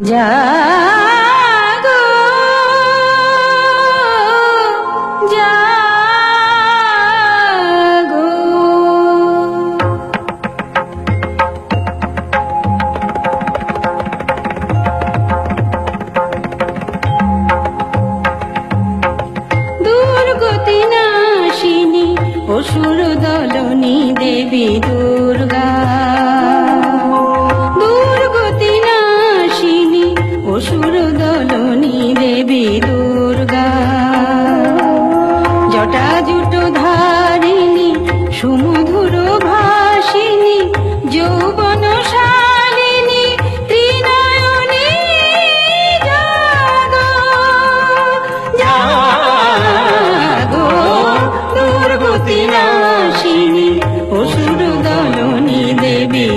জাগো জাগো। দুর্গতি নাশিনী অসুর দলনী দেবী দুর্গা জটা ধারিণী সুমধুর ভাসিনী যৌবন শালিনী দুর্গতি অসুর দলনী দেবী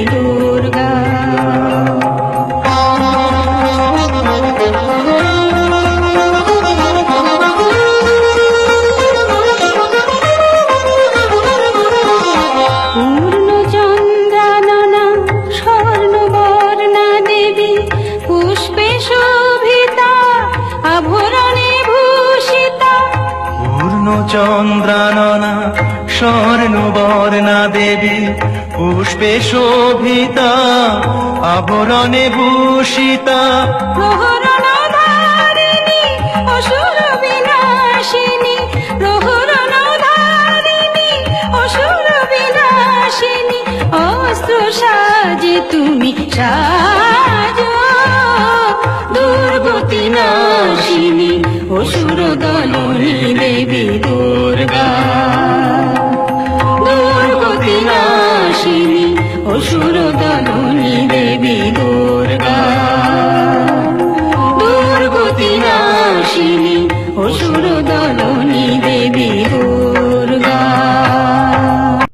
চন্দ্রাননা স্বর্ণ বর্ণা দেবী পুষ্পে শোভিতা আবরণে ভূষিতা। প্রহরণ ধারিণী অসুর অসুর দলনী দেবী দুর্গা দুর্গতি নাশিনী অসুর দলনী দেবী দুর্গা